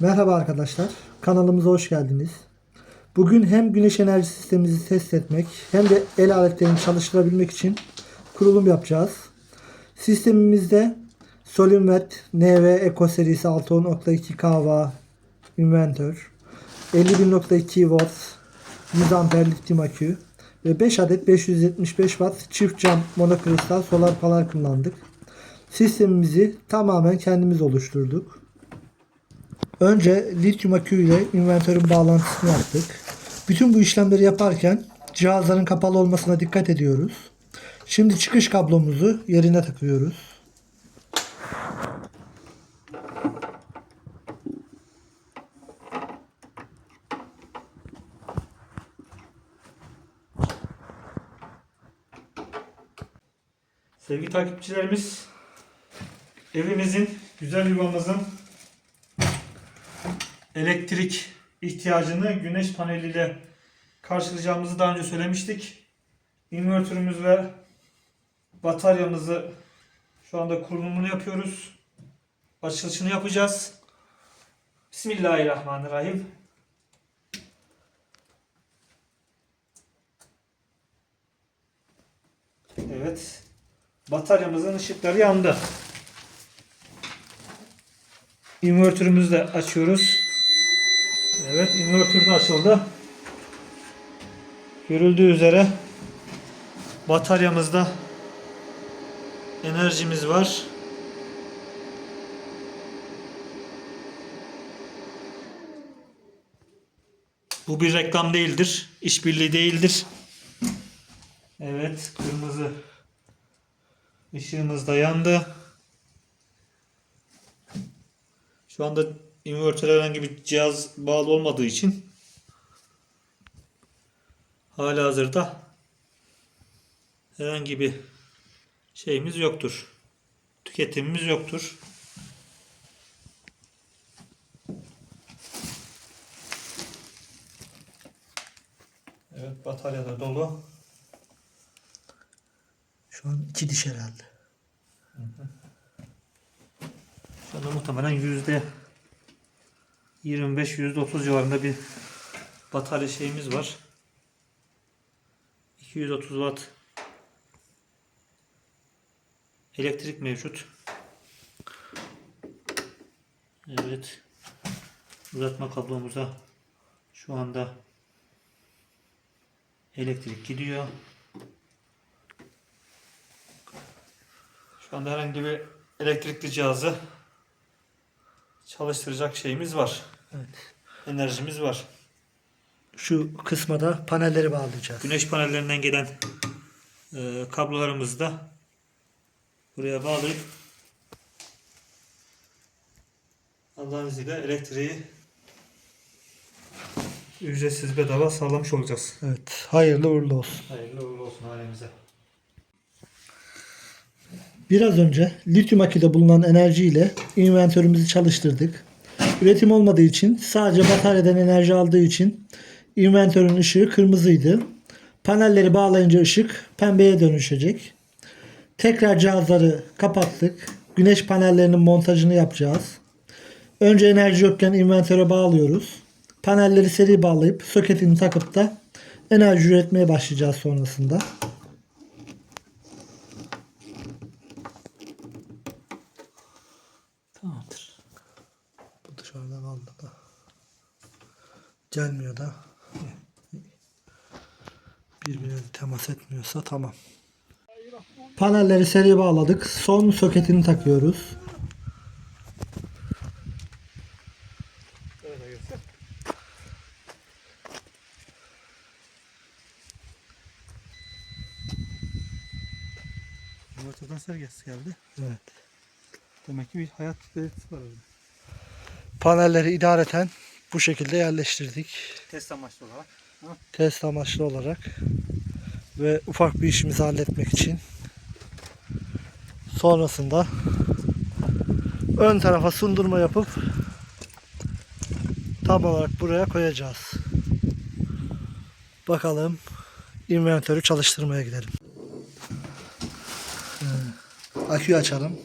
Merhaba arkadaşlar, kanalımıza hoş geldiniz. Bugün hem güneş enerji sistemimizi test etmek hem de el aletlerini çalıştırabilmek için kurulum yapacağız. Sistemimizde Solinvet NV Eco serisi 610.2 kW invertör, 51.2 volt 100 amper lityum akü ve 5 adet 575 watt çift cam monokristal solar panel kullandık. Sistemimizi tamamen kendimiz oluşturduk. Önce lityum akü ile inventörün bağlantısını yaptık. Bütün bu işlemleri yaparken cihazların kapalı olmasına dikkat ediyoruz. Şimdi çıkış kablomuzu yerine takıyoruz. Sevgili takipçilerimiz, evimizin, güzel yuvamızın elektrik ihtiyacını güneş paneliyle karşılayacağımızı daha önce söylemiştik. İnvertörümüz ve bataryamızı şu anda kurulumunu yapıyoruz. Açılışını yapacağız. Bismillahirrahmanirrahim. Evet. Bataryamızın ışıkları yandı. İnvertörümüzü de açıyoruz. Evet, invertör de açıldı. Görüldüğü üzere bataryamızda enerjimiz var. Bu bir reklam değildir. işbirliği değildir. Evet, kırmızı Işığımız da yandı. Şu anda invertöre herhangi bir cihaz bağlı olmadığı için hala hazırda herhangi bir şeyimiz yoktur. Tüketimimiz yoktur. Evet batarya da dolu. Şu an iki diş herhalde. Şu anda muhtemelen yüzde 25 yüzde 30 civarında bir batarya şeyimiz var. 230 watt elektrik mevcut. Evet. Uzatma kablomuza şu anda elektrik gidiyor. Şu anda herhangi bir elektrikli cihazı çalıştıracak şeyimiz var. Evet. Enerjimiz var. Şu kısma da panelleri bağlayacağız. Güneş panellerinden gelen e, kablolarımızı da buraya bağlayıp Allah'ın izniyle elektriği ücretsiz bedava sağlamış olacağız. Evet, hayırlı uğurlu olsun. Hayırlı uğurlu olsun ailemize. Biraz önce lityum aküde bulunan enerji ile inventörümüzü çalıştırdık. Üretim olmadığı için sadece bataryadan enerji aldığı için inventörün ışığı kırmızıydı. Panelleri bağlayınca ışık pembeye dönüşecek. Tekrar cihazları kapattık. Güneş panellerinin montajını yapacağız. Önce enerji yokken inventöre bağlıyoruz. Panelleri seri bağlayıp soketini takıp da enerji üretmeye başlayacağız sonrasında. Tamamdır. Bu dışarıda kaldı da. Gelmiyor da. Birbirine temas etmiyorsa tamam. Panelleri seri bağladık. Son soketini takıyoruz. Ortadan sergisi geldi. Evet. Demek ki bir hayat var orada. Panelleri idareten bu şekilde yerleştirdik. Test amaçlı olarak. Test amaçlı olarak ve ufak bir işimizi halletmek için sonrasında ön tarafa sundurma yapıp tam olarak buraya koyacağız. Bakalım inventörü çalıştırmaya gidelim. Ee, Aküyü açalım.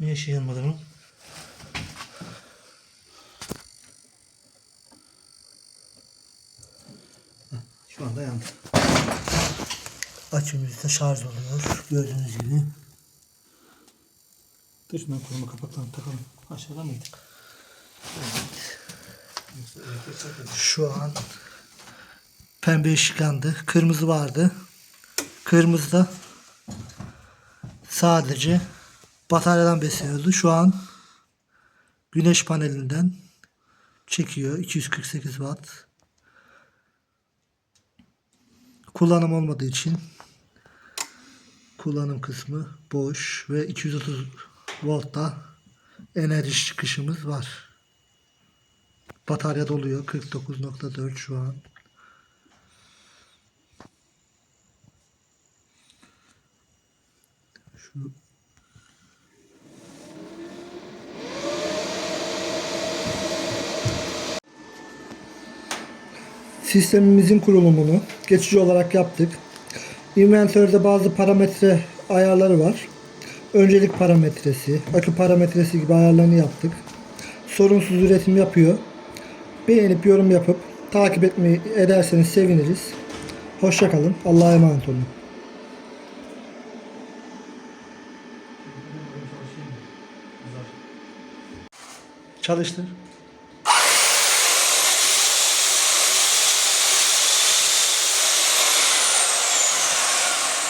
Niye şey yanmadı mı? Şu anda yandı. Açımızda şarj oluyor. Gördüğünüz gibi. Dışından koruma kapaklarını takalım. Aşağıda mıydı? Şu an pembe ışık yandı. Kırmızı vardı. Kırmızı da sadece bataryadan besleniyordu. Şu an güneş panelinden çekiyor. 248 watt. Kullanım olmadığı için kullanım kısmı boş ve 230 voltta enerji çıkışımız var. Batarya doluyor. 49.4 şu an. Şu Sistemimizin kurulumunu geçici olarak yaptık. Inventörde bazı parametre ayarları var. Öncelik parametresi, akü parametresi gibi ayarlarını yaptık. Sorunsuz üretim yapıyor. Beğenip yorum yapıp takip etmeyi ederseniz seviniriz. Hoşçakalın. Allah'a emanet olun. Çalıştır.